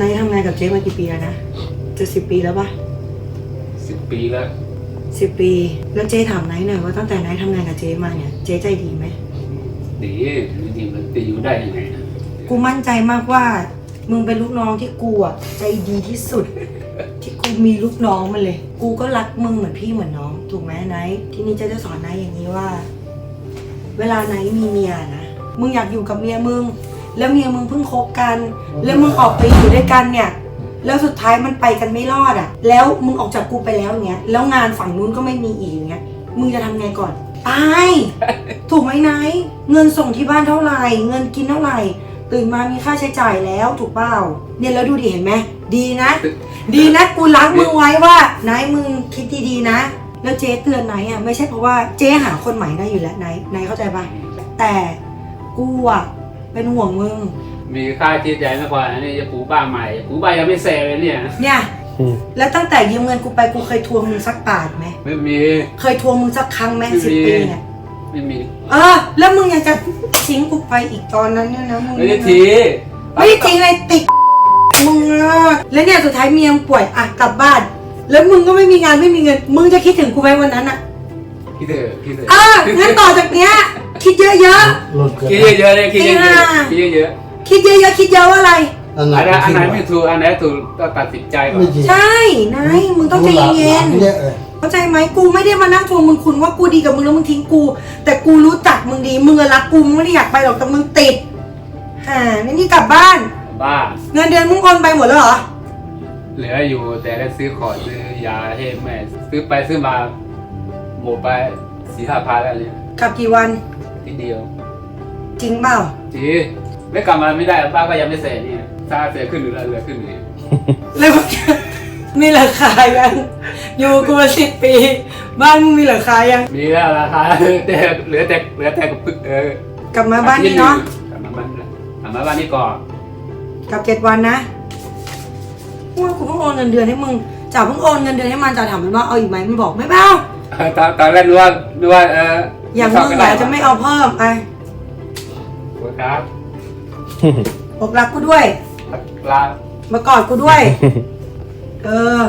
นายทำงานกับเจ๊มากี่ปีแล้วนะจะสิบปีแล้วปะสิบปีแล้วสิบปี แล้วเจ๊ถามนายหน่อยว่าตั้งแต่นายทำงานกับเจ๊มาเนี่ย เจ๊ใจดีไหมดีดีมันจะอยู่ได้ยังไงนะกูมั่นใจมากว่า มึงเป็นลูกน้องที่กูอะใจดีที่สุด ที่กูมีลูกน้องมาเลย กูก็รักมึงเหมือนพี่เหมือนน้อง ถูกไหมไนท์ที่นี่เจะจะสอนไนท์อย่างนี้ว่า เวลาไนท์มีเมียนะมึงอยากอยู่กับเมียมึง แล้วเมียมึงเพิ่งคบกัน แล้วมึงออกไปอยู่ด้วยกันเนี่ย แล้วสุดท้ายมันไปกันไม่รอดอะ แล้วมึงออกจากกูไปแล้วอย่างเงี้ย แล้วงานฝั่งนู้นก็ไม่มีอีกอย่างเงี้ย มึงจะทำไงก่อน ตาย ถูกไหมไนท์เงินส่งที่บ้านเท่าไหร่ เงินกินเท่าไหร่ ตื่นมามีค่าใช้จ่ายแล้วถูกเปล่า เนี่ยแล้วดูดิเห็นไหม ดีนะ ดีนะกูรักมึงไว้ว่านายมึงคิดดีๆนะ แล้วเจ๊เตือนไนท์อะไม่ใช่เพราะว่าเจ๊หาคนใหม่ได้อยู่แล้วไนท์ไนท์เข้าใจปะแต่กูอะ เป็นห่วงมึง มีค่าใช้จ่ายไม่พออันนี้จะปลูกบ้านใหม่ปลูกบ้านยังไม่เสร็จเลยเนี่ย เนี่ยอืมแล้วตั้งแต่ยืมเงินกูไปกูเคยทวงมึงสักบาทไหม ไม่มี เคยทวงมึงสักครั้งไหมไม่มี สิบปีเนี่ย ไม่มีเออ แล้วมึงยังจะทิ้งกูไปอีกตอนนั้นเนี่ยนะมึงไม่ได้ทีไม่ได้ทิ้งเลยติดมึงอะแล้วเนี่ยสุดท้ายเมียมึงป่วยอะกลับบ้าน แล้วมึงก็ไม่มีงานไม่มีเงิน มึงจะคิดถึงกูไหมวันนั้นอะคิดเถอะคิดเถอะ เอองั้นต่อจากเนี้ย คิดเยอะหลุดเกินคิดเยอะๆเลยคิดเยอะๆคิดเยอะๆ คิดเยอะๆ คิดเยอะว่าอะไร อันๆไหนอันไหนอันไหนไม่ไม่ถูกอันไหนถูกก็ตัดสินใจก่อนไม่จริงใช่นายมึงต้องใจเย็นรู้หลักเยอะเลยๆเข้าใจไหมกูไม่ได้มานั่งทวงมึงคุณว่ากูดีกับมึงแล้วมึงทิ้งกู แต่กูรู้จักมึงดีมึงอะรักกูมึงไม่ได้อยากไปหรอกแต่มึงติดฮ่านี่นี่กลับบ้าน บ้า เงินเดือนมึงโอนไปหมดแล้วเหรอเหลืออยู่แต่ได้ซื้อของซื้อยาให้แม่ซื้อไปซื้อมาหมดไปสี่ห้าพันแล้วเนี่ยกลับกี่วัน ทีเดียว จริงเปล่าจีไม่กลับมาไม่ได้บ้านก็ยังไม่เสร็จเนี่ยถ้าเสร็จขึ้นหรือเหลือขึ้นเลยแล้วมึงมีราคายังอยู่กูมาสิบปี บ้านมึงมีราคายังมีแล้วราคาแต่เหลือแต่เหลือแต่กับพึ่งเออกลับมาบ้านนี้เนาะกลับมาบ้านกลับมาบ้านนี้ก่อนกลับเจ็ดวันนะว่ากูเพิ่งโอนเงินเดือนให้มึงจ่าเพิ่งโอนเงินเดือนให้มันจ่าถามมันว่าเอาอีกไหมมันบอกไม่เอาตอนตอนแรกนึกว่านึกว่าเอออย่างมึงเหรอจะไม่เอาเพิ่มไอ้ขอบคุณครับบอกรักกูด้วยลา มากอดกูด้วย เออ